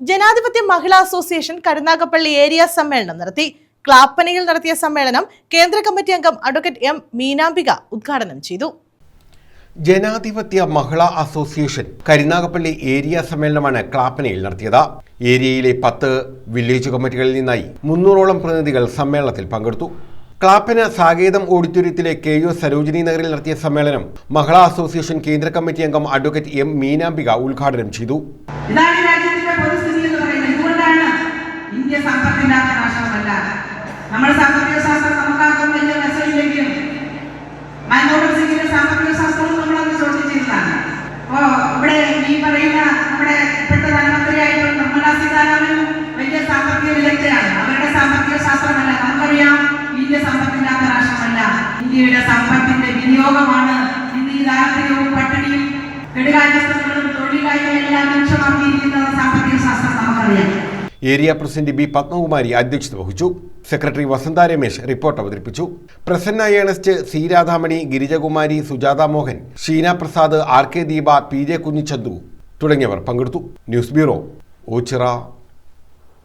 ജനാധിപത്യ മഹിളാ association Karunagappally area സമ്മേളനം നടത്തി. ക്ലാപ്പനയിൽ നടത്തിയ സമ്മേളനം കേന്ദ്ര കമ്മിറ്റി അംഗം അഡ്വക്കേറ്റ് എം മീനാംബിക ഉദ്ഘാടനം ചെയ്തു. ജനാധിപത്യ മഹിളാ അസോസിയേഷൻ കരുനാഗപ്പള്ളി ഏരിയ സമ്മേളനമാണ് ക്ലാപ്പനയിൽ നടത്തിയത്. ഏരിയയിലെ പത്ത് വില്ലേജ് കമ്മിറ്റികളിൽ നിന്നായി മുന്നൂറോളം പ്രതിനിധികൾ സമ്മേളനത്തിൽ പങ്കെടുത്തു. ക്ലാപ്പന സാകേതം ഓഡിറ്റോറിയത്തിലെ കെ യു സരോജിനി നഗറിൽ നടത്തിയ സമ്മേളനം മഹിളാ അസോസിയേഷൻ കേന്ദ്ര കമ്മിറ്റി അംഗം അഡ്വക്കേറ്റ് എം മീനാംബിക ഉദ്ഘാടനം ചെയ്തു. ഇതാണ് പൊതുസ്ഥിതി എന്ന് പറയുന്നത് ഇതുകൊണ്ടാണ് ഇന്ത്യ സമ്പത്തില്ലാത്ത രാഷ്ട്രമല്ല. നമ്മുടെ സാമ്പത്തിക ശാസ്ത്രം നമുക്കാർക്കും വലിയ മെസ്സേജില്ലെങ്കിലും മൻമോഹൻ സിംഗിന്റെ സാമ്പത്തിക ശാസ്ത്രവും നമ്മളത് ചോദ്യം ചെയ്തതാണ്. അപ്പോ ഇവിടെ ഈ പറയുന്ന നമ്മുടെ ഇപ്പോഴത്തെ ധനമന്ത്രിയായിട്ടുള്ള നിർമ്മലാ സീതാരാമനും വലിയ സാമ്പത്തിക വിദഗ്ധയാണ്. അവരുടെ സാമ്പത്തിക ശാസ്ത്രമല്ല നമുക്കറിയാം ഇന്ത്യ സമ്പത്തില്ലാത്ത രാഷ്ട്രമല്ല. ഇന്ത്യയുടെ സമ്പത്തിന്റെ വിനിയോഗമാണ് ഇന്ന് ഈ ഏരിയ പ്രസിഡന്റ് ബി പത്മകുമാരി അധ്യക്ഷത വഹിച്ചു. സെക്രട്ടറി വസന്ത രമേശ് റിപ്പോർട്ട് അവതരിപ്പിച്ചു. Prasanna Ernest C Radhamani Girijakumari Sujatha Mohan Sheena Prasad R K Deepa P J Kunjichanthu തുടങ്ങിയവർ പങ്കെടുത്തു. News bureau Ochira.